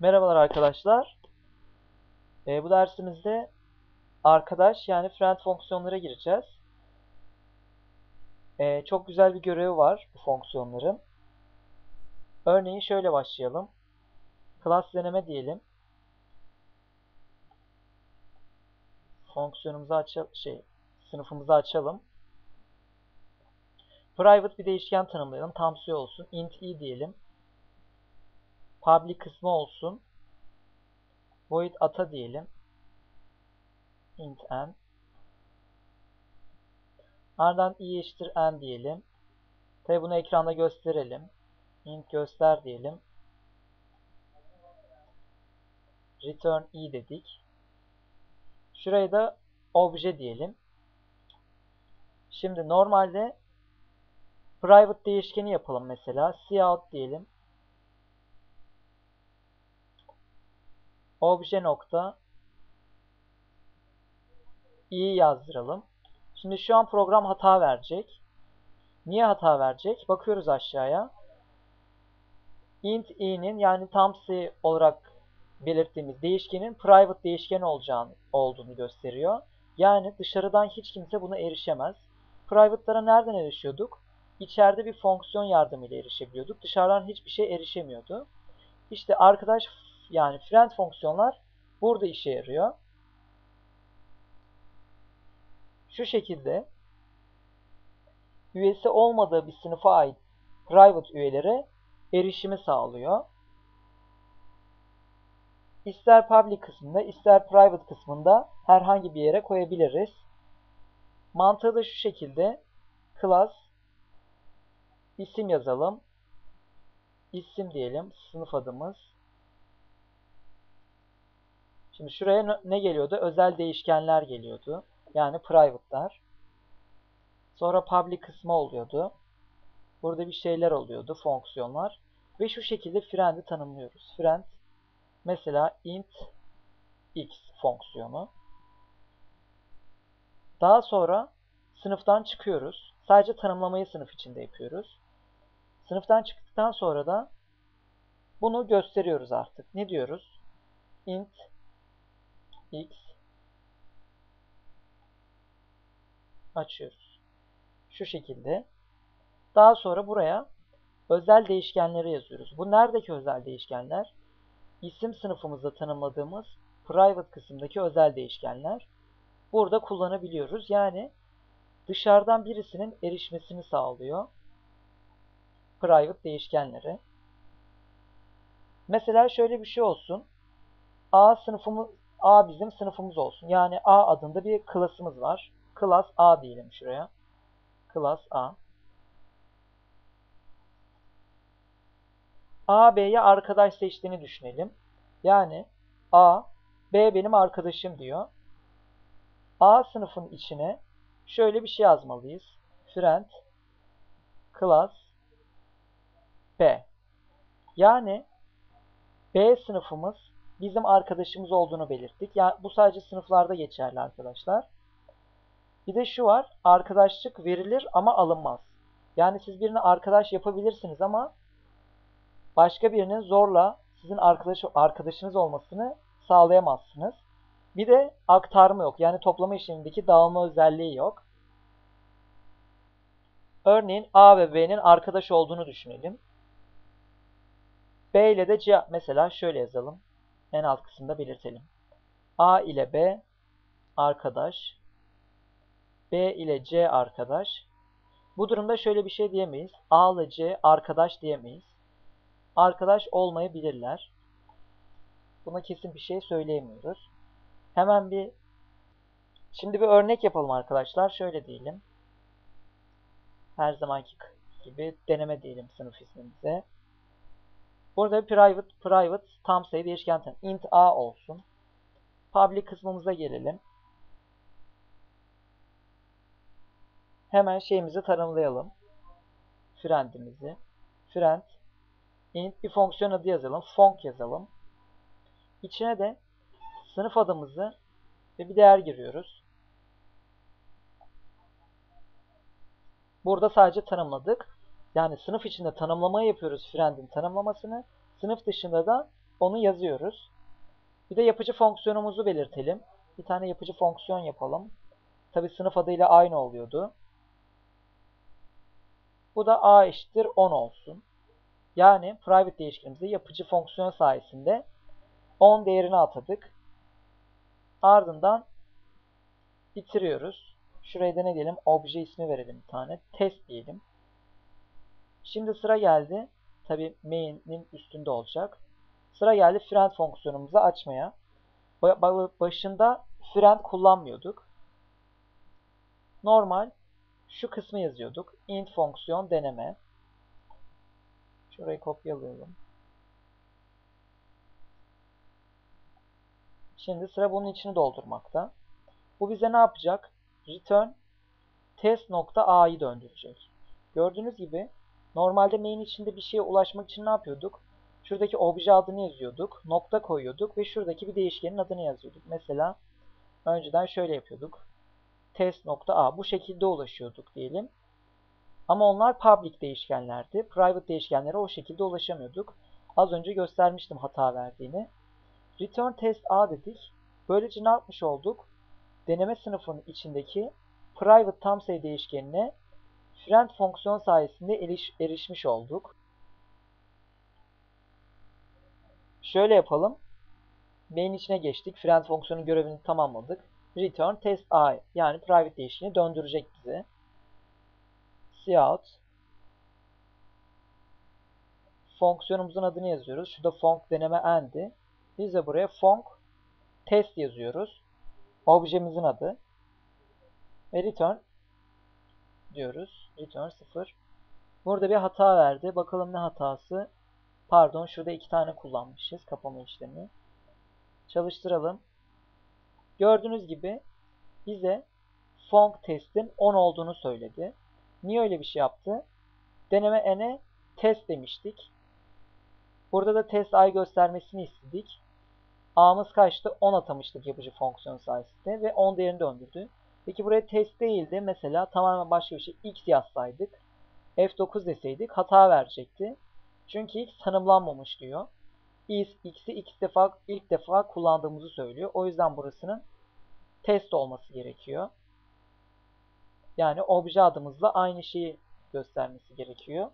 Merhabalar arkadaşlar. Ee, bu dersimizde arkadaş yani friend fonksiyonlara gireceğiz. Ee, çok güzel bir görevi var bu fonksiyonların. Örneğin şöyle başlayalım. Class deneme diyelim. Fonksiyonumuzu açalım, şey, sınıfımızı açalım. Private bir değişken tanımlayalım. Tam olsun. int i diyelim. Public kısmı olsun. Void ata diyelim. int n. Ardından i eşittir n diyelim. Tabi bunu ekranda gösterelim. int göster diyelim. Return i dedik. Şuraya da obje diyelim. Şimdi normalde private değişkeni yapalım mesela. cout diyelim. Obje nokta i yazdıralım. Şimdi şu an program hata verecek. Niye hata verecek? Bakıyoruz aşağıya. int i'nin yani tam sayı olarak belirttiğimiz değişkenin private değişken olacağını olduğunu gösteriyor. Yani dışarıdan hiç kimse buna erişemez. Private'lara nereden erişiyorduk? İçeride bir fonksiyon yardımıyla erişebiliyorduk. Dışarıdan hiçbir şey erişemiyordu. İşte arkadaş yani friend fonksiyonlar burada işe yarıyor. Şu şekilde üyesi olmadığı bir sınıfa ait private üyelere erişimi sağlıyor. İster public kısmında ister private kısmında herhangi bir yere koyabiliriz. Mantığı da şu şekilde class isim yazalım. İsim diyelim sınıf adımız. Şimdi şuraya ne geliyordu? Özel değişkenler geliyordu. Yani private'lar. Sonra public kısmı oluyordu. Burada bir şeyler oluyordu, fonksiyonlar. Ve şu şekilde friend'i tanımlıyoruz. Friend mesela int x fonksiyonu. Daha sonra sınıftan çıkıyoruz. Sadece tanımlamayı sınıf içinde yapıyoruz. Sınıftan çıktıktan sonra da bunu gösteriyoruz artık. Ne diyoruz? int x açıyoruz. Şu şekilde. Daha sonra buraya özel değişkenleri yazıyoruz. Bu neredeki özel değişkenler? İsim sınıfımızda tanımladığımız private kısımdaki özel değişkenler. Burada kullanabiliyoruz. Yani dışarıdan birisinin erişmesini sağlıyor. Private değişkenleri. Mesela şöyle bir şey olsun. A sınıfımız A bizim sınıfımız olsun. Yani A adında bir klasımız var. Class A diyelim şuraya. Class A. A, B'ye arkadaş seçtiğini düşünelim. Yani A, B benim arkadaşım diyor. A sınıfın içine şöyle bir şey yazmalıyız. Friend class B. Yani B sınıfımız bizim arkadaşımız olduğunu belirttik. Yani bu sadece sınıflarda geçerli arkadaşlar. Bir de şu var. Arkadaşlık verilir ama alınmaz. Yani siz birine arkadaş yapabilirsiniz ama başka birinin zorla sizin arkadaş, arkadaşınız olmasını sağlayamazsınız. Bir de aktarma yok. Yani toplama işlemindeki dağılma özelliği yok. Örneğin A ve B'nin arkadaş olduğunu düşünelim. B ile de C mesela şöyle yazalım. En alt kısımda belirtelim. A ile B arkadaş. B ile C arkadaş. Bu durumda şöyle bir şey diyemeyiz. A ile C arkadaş diyemeyiz. Arkadaş olmayabilirler. Buna kesin bir şey söyleyemiyoruz. Hemen bir Şimdi bir örnek yapalım arkadaşlar. Şöyle diyelim. Her zamanki gibi deneme diyelim sınıf ismimize. Burada private private tam sayı değişken tanım. int a olsun. Public kısmımıza gelelim. Hemen şeyimizi tanımlayalım. Friend'imizi. Friend int bir fonksiyon adı yazalım. Fonk yazalım. İçine de sınıf adımızı ve bir değer giriyoruz. Burada sadece tanımladık. Yani sınıf içinde tanımlama yapıyoruz friend'in tanımlamasını. Sınıf dışında da onu yazıyoruz. Bir de yapıcı fonksiyonumuzu belirtelim. Bir tane yapıcı fonksiyon yapalım. Tabi sınıf adıyla aynı oluyordu. Bu da a eşittir 10 olsun. Yani private değişkenimize yapıcı fonksiyon sayesinde 10 değerini atadık. Ardından bitiriyoruz. Şuraya da ne diyelim? Obje ismi verelim bir tane. Test diyelim. Şimdi sıra geldi. Tabi main'in üstünde olacak. Sıra geldi friend fonksiyonumuzu açmaya. Başında friend kullanmıyorduk. Normal şu kısmı yazıyorduk. int fonksiyon deneme. Şurayı kopyalayalım. Şimdi sıra bunun içini doldurmakta. Bu bize ne yapacak? Return test.a'yı döndürecek. Gördüğünüz gibi normalde main içinde bir şeye ulaşmak için ne yapıyorduk? Şuradaki obje adını yazıyorduk, nokta koyuyorduk ve şuradaki bir değişkenin adını yazıyorduk. Mesela önceden şöyle yapıyorduk. test.a bu şekilde ulaşıyorduk diyelim. Ama onlar public değişkenlerdi. Private değişkenlere o şekilde ulaşamıyorduk. Az önce göstermiştim hata verdiğini. Return test a dedik. Böylece ne yapmış olduk? Deneme sınıfının içindeki private tam sayı değişkenine friend fonksiyon sayesinde eriş, erişmiş olduk. Şöyle yapalım. Main içine geçtik. Friend fonksiyonun görevini tamamladık. Return test a yani private değişkeni döndürecek bize. Cout fonksiyonumuzun adını yazıyoruz. Şurada fonk deneme endi. Biz de buraya fonk test yazıyoruz. Objemizin adı. Ve return diyoruz. Return 0. Burada bir hata verdi. Bakalım ne hatası? Pardon şurada iki tane kullanmışız kapama işlemi. Çalıştıralım. Gördüğünüz gibi bize fonk testin 10 olduğunu söyledi. Niye öyle bir şey yaptı? Deneme n'e test demiştik. Burada da test i göstermesini istedik. A'mız kaçtı? 10 atamıştık yapıcı fonksiyon sayesinde ve 10 değerini döndürdü. Peki buraya test değildi. Mesela tamamen başka bir şey x yazsaydık. F9 deseydik hata verecekti. Çünkü x tanımlanmamış diyor. X, x'i x defa, ilk defa kullandığımızı söylüyor. O yüzden burasının test olması gerekiyor. Yani obje adımızla aynı şeyi göstermesi gerekiyor.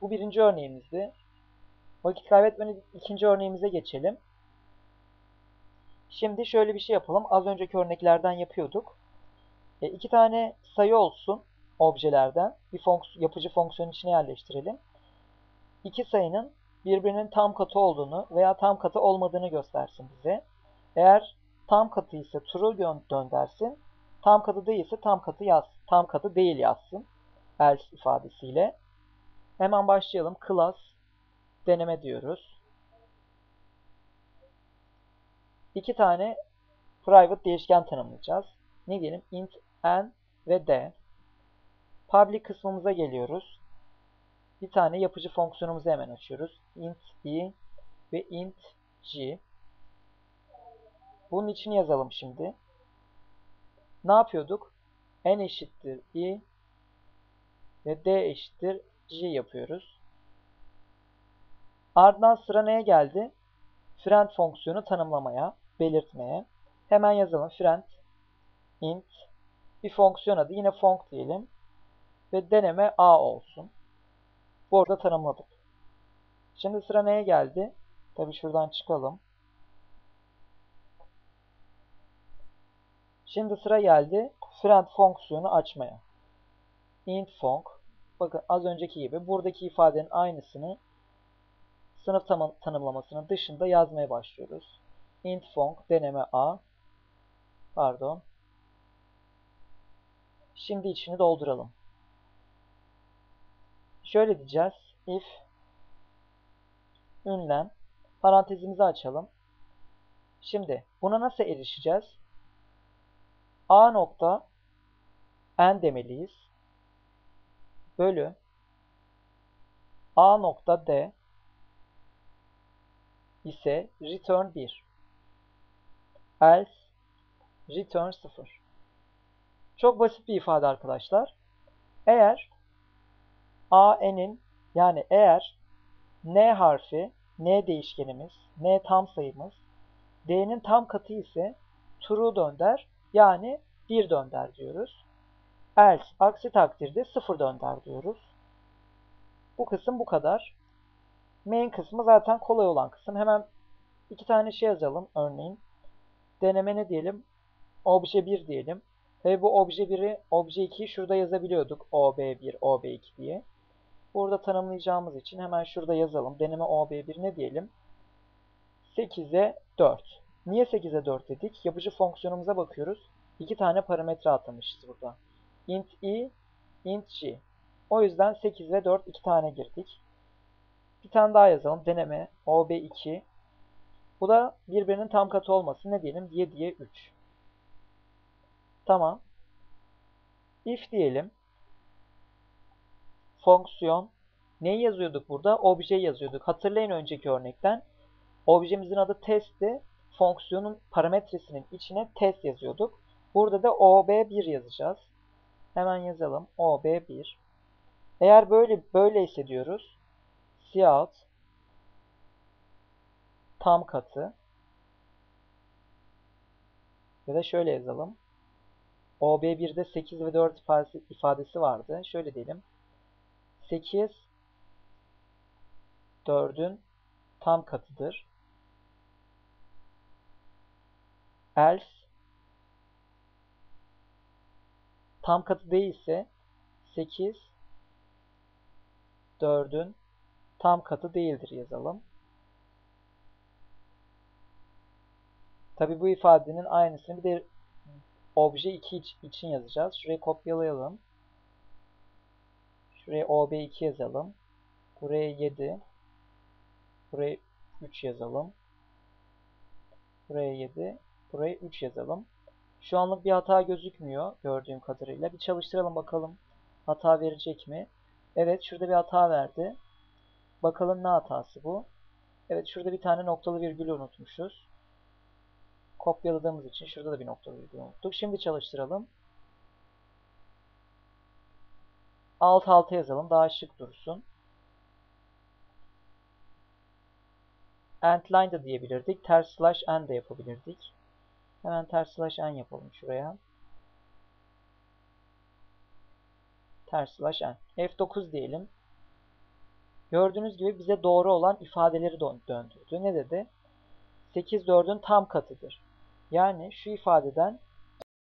Bu birinci örneğimizdi. Vakit kaybetmeden ikinci örneğimize geçelim. Şimdi şöyle bir şey yapalım. Az önceki örneklerden yapıyorduk. E, iki tane sayı olsun objelerden. Bir fonks yapıcı fonksiyon içine yerleştirelim. İki sayının birbirinin tam katı olduğunu veya tam katı olmadığını göstersin bize. Eğer tam katı ise true döndersin. Tam katı değilse tam katı yaz. Tam katı değil yazsın. Else ifadesiyle. Hemen başlayalım. Class deneme diyoruz. İki tane private değişken tanımlayacağız. Ne diyelim? int n ve d. Public kısmımıza geliyoruz. Bir tane yapıcı fonksiyonumuzu hemen açıyoruz. int i ve int g. Bunun için yazalım şimdi. Ne yapıyorduk? n eşittir i ve d eşittir g yapıyoruz. Ardından sıra neye geldi? Friend fonksiyonu tanımlamaya, belirtmeye. Hemen yazalım. Friend int bir fonksiyon adı yine fonk diyelim ve deneme a olsun. Bu arada tanımladık. Şimdi sıra neye geldi? Tabi şuradan çıkalım. Şimdi sıra geldi friend fonksiyonu açmaya. int fonk bakın az önceki gibi buradaki ifadenin aynısını sınıf tanımlamasının dışında yazmaya başlıyoruz. int fonk deneme a pardon Şimdi içini dolduralım. Şöyle diyeceğiz. If ünlem parantezimizi açalım. Şimdi buna nasıl erişeceğiz? A nokta n demeliyiz. Bölü A nokta D ise return 1. Else return 0. Çok basit bir ifade arkadaşlar. Eğer a n'in yani eğer n harfi n değişkenimiz, n tam sayımız, d'nin tam katı ise true dönder yani 1 dönder diyoruz. Else aksi takdirde 0 dönder diyoruz. Bu kısım bu kadar. Main kısmı zaten kolay olan kısım. Hemen iki tane şey yazalım örneğin. Deneme ne diyelim? Obje 1 diyelim. Ve bu obje 1'i, obje 2'yi şurada yazabiliyorduk. OB1, OB2 diye. Burada tanımlayacağımız için hemen şurada yazalım. Deneme OB1 ne diyelim? 8'e 4. Niye 8'e 4 dedik? Yapıcı fonksiyonumuza bakıyoruz. İki tane parametre atamışız burada. int i, int j. O yüzden 8 ve 4 iki tane girdik. Bir tane daha yazalım. Deneme ob2. Bu da birbirinin tam katı olması. Ne diyelim? 7'ye 3. Tamam. If diyelim. Fonksiyon. Neyi yazıyorduk burada? Obje yazıyorduk. Hatırlayın önceki örnekten. Objemizin adı testti. Fonksiyonun parametresinin içine test yazıyorduk. Burada da ob1 yazacağız. Hemen yazalım. ob1. Eğer böyle böyleyse diyoruz. Cout tam katı ya da şöyle yazalım. OB1'de 8 ve 4 ifadesi vardı. Şöyle diyelim. 8 4'ün tam katıdır. Else tam katı değilse 8 4'ün tam katı değildir yazalım. Tabi bu ifadenin aynısını bir de obje 2 için yazacağız. Şurayı kopyalayalım. Şuraya ob2 yazalım. Buraya 7. Buraya 3 yazalım. Buraya 7. Buraya 3 yazalım. Şu anlık bir hata gözükmüyor gördüğüm kadarıyla. Bir çalıştıralım bakalım. Hata verecek mi? Evet şurada bir hata verdi. Bakalım ne hatası bu? Evet şurada bir tane noktalı virgül unutmuşuz. Kopyaladığımız için şurada da bir noktalı virgül unuttuk. Şimdi çalıştıralım. Alt alta yazalım. Daha şık dursun. Endline de diyebilirdik. Ters slash n de yapabilirdik. Hemen ters slash n yapalım şuraya. Ters slash n. F9 diyelim. Gördüğünüz gibi bize doğru olan ifadeleri döndürdü. Ne dedi? 8 4'ün tam katıdır. Yani şu ifadeden